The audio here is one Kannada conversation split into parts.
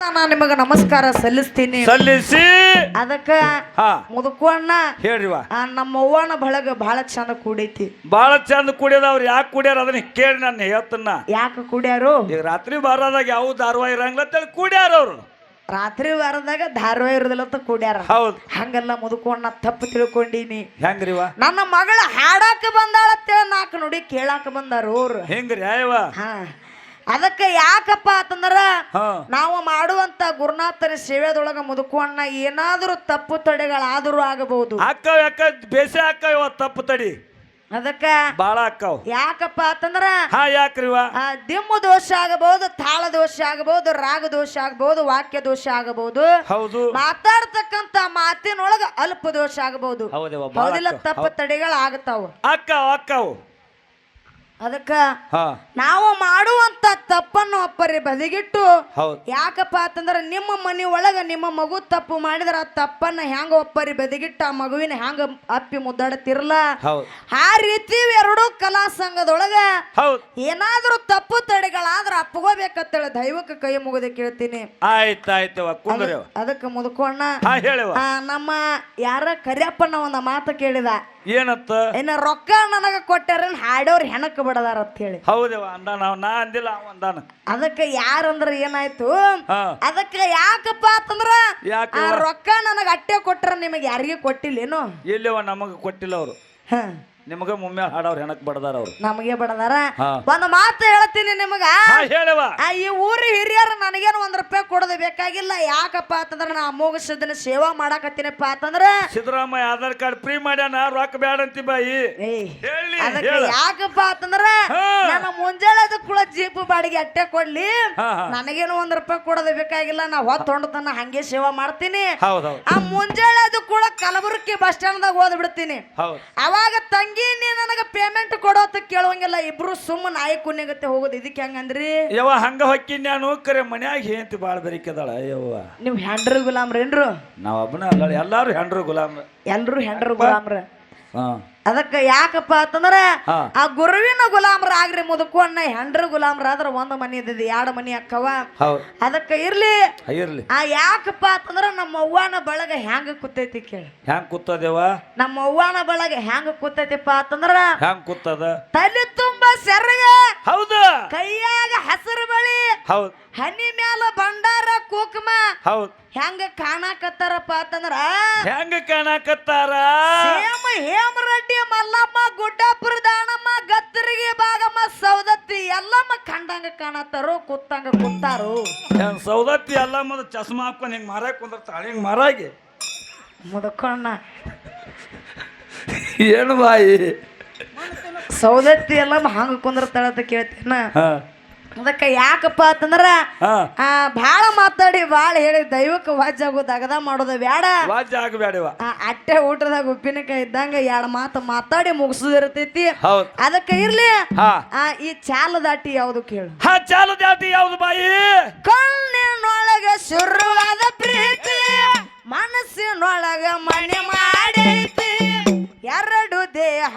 ನಾ ನಿಮಗ ನಮಸ್ಕಾರ ಸಲ್ಲಿಸ್ತೀನಿ. ಸಲ್ಲಿಸಿ. ಅದಕ್ಕ ಹಾ. ಮುದುಕಣ್ಣ ಹೇಳ್ರಿವ ನಮ್ಮ ಅವ್ವನ ಬಳಗ ಬಹಳ ಚಂದ ಕೂಡೈತಿ. ಬಹಳ ಚಂದ ಕೂಡ್ಯದವ್ರು ಅವ್ರು ಯಾಕೆ ಕುಡಿಯಾರ ಅದನ್ನ ಕೇಳಿ ನಾನು ಹೇಳ್ತನ್ನ ಯಾಕೆ ಕೂಡ್ಯಾರು? ಈಗ ರಾತ್ರಿ ಬಾರದಾಗ ಯಾವ ಧಾರವಾಹಿ ಇರಂಗಿಲ್ಲ ಅಂತೇಳಿ ಕುಡಿಯಾರ ಅವ್ರು. ರಾತ್ರಿ ವಾರದಾಗ ಧಾರವಾಹಿ ಇರೋದಿಲ್ಲ ಅಂತ ಕೂಡ್ಯಾರ. ಹೌದು. ಹಂಗಲ್ಲ ಮುದುಕಣ್ಣ ತಪ್ಪು ತಿಳ್ಕೊಂಡೀನಿ. ಹೆಂಗ್ರಿವ ನನ್ನ ಮಗಳ ಹಾಡಾಕ ಬಂದಾಳತ್ತೇಳ ನಾಲ್ಕು ನುಡಿ ಕೇಳಾಕ ಬಂದಾರ ಅವ್ರು. ಹೆಂಗ್ರಿ ಅಯ್ಯವ ಹಾ. ಅದಕ್ಕೆ ಯಾಕಪ್ಪ ಅಂತಂದ್ರ ನಾವು ಮಾಡುವಂತ ಗುರುನಾಥನ ಸೇವೆದೊಳಗ ಮುದುಕುವಣ್ಣ ಏನಾದರೂ ತಪ್ಪು ತಡೆಗಳಾದರೂ ಆಗಬಹುದು. ಅಕ್ಕ ಯಾಕ ಬೇಸೆ ಅಕ್ಕವ ತಪ್ಪು ತಡಿ. ಅದಕ್ಕ ಬಾಳ ಅಕ್ಕವ್. ಯಾಕಪ್ಪ ಅಂತಂದ್ರ ಹಾ ಯಾಕ್ರಿವ ದಿಮ್ಮು ದೋಷ ಆಗಬಹುದು ತಾಳ ದೋಷ ಆಗಬಹುದು ರಾಗ ದೋಷ ಆಗಬಹುದು ವಾಕ್ಯ ದೋಷ ಆಗಬಹುದು. ಹೌದು. ಮಾತಾಡ್ತಕ್ಕಂತ ಮಾತಿನೊಳಗ ಅಲ್ಪ ದೋಷ ಆಗಬಹುದು. ಹೌದಿಲ್ಲ ಅಕ್ಕ- ತಪ್ಪು ತಡೆಗಳು ಆಗತಾವ ಅಕ್ಕವ್ ಅಕ್ಕವ್. ಅದಕ್ಕ ನಾವು ಮಾಡುವಂತ ತಪ್ಪನ್ನು ಒಪ್ಪರಿ ಬದಿಗಿಟ್ಟು ಯಾಕಪ್ಪ ಅಂತಂದ್ರೆ ನಿಮ್ಮ ಮನೆ ಒಳಗ ನಿಮ್ಮ ಮಗು ತಪ್ಪು ಮಾಡಿದ್ರೆ ಆ ತಪ್ಪನ್ನ ಹೆಂಗ ಒಪ್ಪರಿ ಬದಿಗಿಟ್ಟು ಆ ಮಗುವಿನ ಹೆಂಗ ಅಪ್ಪಿ ಮುದ್ದಾಡತಿರಲ್ಲ ಹೌದು. ಆ ರೀತಿ ಎರಡೂ ಕಲಾ ಸಂಘದೊಳಗ ಏನಾದ್ರೂ ತಪ್ಪು ತಡೆಗಳಾದ್ರ ಅಪ್ಪಗೋಬೇಕಂತೇಳಿ ದೈವಕ್ಕೆ ಕೈ ಮುಗಿದ ಕೇಳ್ತೀನಿ. ಅದಕ್ಕೆ ಹೇಳಿವ ನಮ್ಮ ಯಾರ ಕರಿಯಪ್ಪನ ಒಂದು ಮಾತು ಕೇಳಿದ. ಏನತ್ತ? ಏನ ರೊಕ್ಕ ನನಗ ಕೊಟ್ಟಾರ ಹಾಡೋರ್ ಹೆಣಕ್ ಬಿಡದಾರ ಅಂತ ಹೇಳಿ. ಹೌದವ ಅಂದ ನಾವು ನಾ ಅಂದಿಲ್ಲ ಅವ ಅಂದಾನ. ಅದಕ್ಕೆ ಯಾರಂದ್ರ ಏನಾಯ್ತು? ಹಾ. ಅದಕ್ಕೆ ಯಾಕಪ್ಪ ಅಂತಂದ್ರ ಯಾಕೆ ಆ ರೊಕ್ಕ ನನಗ ಅಟ್ಟೆ ಕೊಟ್ರ ನಿಮಗೆ ಯಾರಿಗೆ ಕೊಟ್ಟಿಲ್ಲೇನು? ಇಲ್ಲವ ನಮಗ ಕೊಟ್ಟಿಲ್ಲ ಅವರು? ಹ, ನಿಮಗ ಮುಮ್ಮೆ ಹಾಡವ್ರ ಹೆಣಕ್ ಬಡದಾರ ಅವ್ರು. ನಮಗೆ ಬಡದಾರ? ಒಂದ್ ಒಂದು ಮಾತು ಹೇಳ್ತೀನಿ ನಿಮಗ. ಹಾ ಹೇಳವ ಆ ಈ ಊರ ಹಿರಿಯರು ನನಗೇನು ಒಂದ್ ರೂಪಾಯಿ ಕೊಡೋದು ಬೇಕಾಗಿಲ್ಲ. ಯಾಕಪ್ಪ ಅಂತಂದ್ರ ನಾ ಅಮೋಘ ಸಿದ್ದನ ಸೇವಾ ಮಾಡಾಕತ್ತೀನಪ್ಪ ಅಂತಂದ್ರ ಸಿದ್ದರಾಮಯ್ಯ ಆಧಾರ್ ಕಾರ್ಡ್ ಫ್ರೀ ಮಾಡ್ಯಾನ ರೊಕ್ಕ ಬೇಡ ಅಂತಿ ಬಾಯಿ. ಏಯ್ ಹೇಳಿ ಅದಕ್ಕೆ ಹೇಳ. ಯಾಕಪ್ಪ ಅಂತಂದ್ರ ಹಾ. ನನ್ನ ಮುಂಜಾನೆ ಅದು ಕೂಡ ಜೀಪ್ ಬಾಡಿಗೆ ಅಟ್ಟೆ ಕೊಡ್ಲಿ. ಹಾ ಹಾ. ನನಗೇನು ಒಂದ್ ರೂಪಾಯಿ ಕೊಡೋದು ಬೇಕಾಗಿಲ್ಲ. ನಾ ಹೊತ್ತು ಹೊಂಡತನ ಹಂಗೆ ಸೇವಾ ಮಾಡ್ತೀನಿ. ಆ ಮುಂಜಾನೆ ಅದು ಕೂಡ ಕಲಬುರಗಿ ಬಸ್ ಸ್ಟ್ಯಾಂಡ್ದಾಗ ಓದ್ ಬಿಡ್ತೀನಿ ಹೌದ್. ಅವಾಗ ತಂಗಿ ನೀ ನನಗ ಪೇಮೆಂಟ್ ಕೊಡೋತ ಕೇಳುವಂಗಿಲ್ಲ ಇಬ್ರು ಸುಮ್ಮ ನಾಯಿ ಕುನ್ನಿಗತ್ತೆ ಹೋಗೋದು. ಇದಕ್ಕೆ ಹೆಂಗಂದ್ರಿ ಯವ್ವ ಹಂಗ ಹೊಕ್ಕಿ ನಾನು ಕರೆ ಮನ್ಯಾಗ ಹೇಂತಿ ಬಾಳ ಬರಿಕದಳ ಯವ್ವ. ನೀವು ಹೆಂಡ್ರು ಗುಲಾಮ್ರೇನ್ರು? ನಾವ್ ಒಬ್ಬನ ಅಲ್ಲ ಎಲ್ಲಾರು ಹೆಂಡ್ರು ಗುಲಾಮ್ ಎಲ್ರು ಹೆಂಡ್ರು ಗುಲಾಮ್ರ. ಅದಕ್ಕೆ ಯಾಕಪ್ಪ ಅಂತಂದ್ರ ಆ ಗುರುವಿನ ಗುಲಾಮ್ರ ಆಗ್ರಿ ಮುದುಕಣ್ಣ ಹೆಂಡ್ರ ಗುಲಾಮ್ರ ಆದ್ರ ಒಂದ್ ಮನಿ ಇದ್ದಿದ್ದು ಎರಡು ಮನಿ ಅಕ್ಕವ. ಅದಕ್ಕ ಇರ್ಲಿ. ಇರ್ಲಿ. ಆ ಯಾಕಪ್ಪ ಅಂತಂದ್ರ ನಮ್ಮ ಅವ್ವನ ಬಳಗ ಹೆಂಗ ಕೂತೈತಿ ಕೇಳಿ. ಹೆಂಗ್ ಕೂತದೇವ? ನಮ್ಮ ಅವ್ವನ ಬಳಗ ಹೆಂಗ ಕೂತೈತಿಪ್ಪ ಅಂತಂದ್ರ ಹೆಂಗ್ ಕೂತದ? ತಲೆ ತುಂಬ ಸೆರಗ. ಹೌದು. ಕೈಯಾಗ ಹಸಿರು ಬಳಿ. ಹೌದು. ಹನಿ ಮ್ಯಾಲ ಭಂಡಾರ ಕುಕ್ಮ. ಹೌದು. ಹೆಂಗ ಕಾಣಕತ್ತಾರಪ್ಪ ಅಂತಂದ್ರ? ಹೆಂಗ ಕಾಣಕತ್ತಾರ? ಹೇಮ ಹೇಮರೆಡ್ಡಿ ಮಲ್ಲಮ್ಮ ಗುಡ್ಡಾಪುರ ದಾಣಮ್ಮ ಗತ್ತರಿಗೆ ಭಾಗಮ್ಮ ಸೌದತ್ತಿ ಎಲ್ಲಮ್ಮ ಕಂಡಂಗ ಕಾಣತ್ತಾರೋ ಕುತ್ತಂಗ ಕುತ್ತಾರು. ಸೌದತ್ತಿ ಎಲ್ಲಮ್ಮ ಚಸ್ಮ ಹಾಕೊಂಡ್ ಹಿಂಗ್ ಮಾರಾಕ್ ಕುಂದಿರ್ತಾಳ? ಹಿಂಗ್ ಮಾರಾಗಿ? ಮುದಕಣ್ಣ ಏನು ಬಾಯಿ? ಸೌದತ್ತಿ ಎಲ್ಲ ಹಂಗ ಕುಂದಿರ್ತಾಳ ಅಂತ ಕೇಳ್ತೀನ. ಅದಕ್ಕೆ ಅದಕ್ಕ ಯಾಕಪ್ಪ ಅಂತಂದ್ರ ಆ ಭಾಳ ಮಾತಾಡಿ ಭಾಳ ಹೇಳಿ ದೈವಕ್ಕೆ ವಾಜಾಗೋದು ಅಗದ ಮಾಡೋದು ಬ್ಯಾಡ. ವಾಜ್ ಆಗಬೇಡವ ಅಟ್ಟೆ ಊಟದಾಗ ಉಪ್ಪಿನಕಾಯಿ ಇದ್ದಂಗ ಎರಡು ಮಾತು ಮಾತಾಡಿ ಮುಗಿಸೋದಿರ್ತೈತಿ ಅದಕ್ಕೆ ಇರ್ಲಿ. ಈ ಚಾಲದಾಟಿ ಯಾವ್ದು ಕೇಳು. ಚಾಲದಾಟಿ ಯಾವ್ದು ಬಾಯಿ? ಕಣ್ಣಿನೊಳಗ ಶುರುವಾದ ಪ್ರೀತಿ ಮನಸ್ಸಿನೊಳಗ ಮನೆ ಮಾಡೈತಿ. ಎರಡು ದೇಹ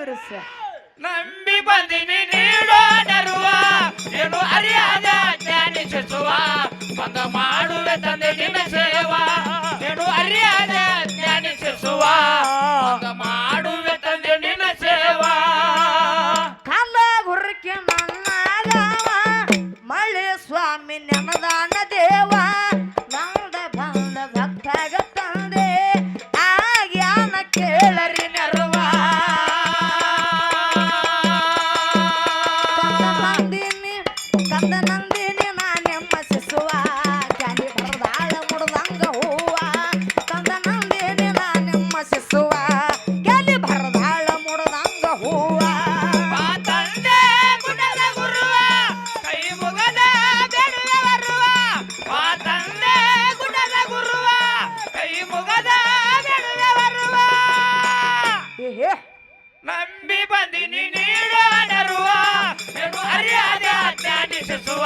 ಬಿರುಸ ನಂಬಿ ಬಂದಿನಿ ನೀಡೋ ನರುವ ಏನು ಅರಿಯಾದ ಜ್ಞಾನಿಸುವ ಬಂದ ಮಾ ನಂಬಿ ಬಂದಿನಿ ನೀಡರುವ ಅರಿಯಾದೆ ಅಜ್ಞಾನಿಸುವ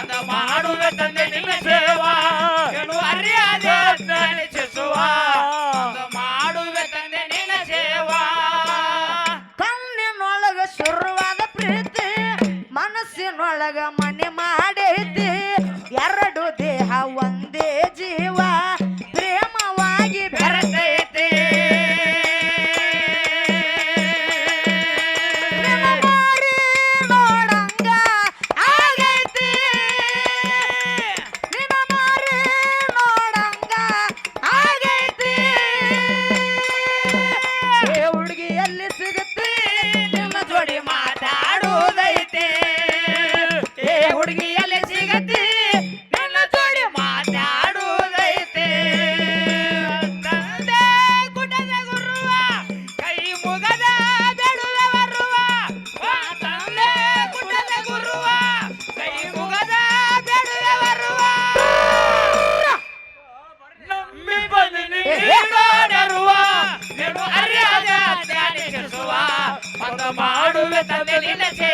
ಅದ ಮಾಡುವೆ ತಂದೆ ನಿನ್ನ ಸೇವಾ ಏನು ಅರಿಯಾದೆ ಅಜ್ಞಾನಿಸುವ ಅದ ಮಾಡುವೆ ತಂದೆ ನಿನ್ನ ಸೇವಾ ಕಣ್ಣಿನೊಳಗ ಶುರುವಾದ ಪ್ರೀತಿ ಮನಸ್ಸಿನೊಳಗ ಮನೆ તમે દિન છે.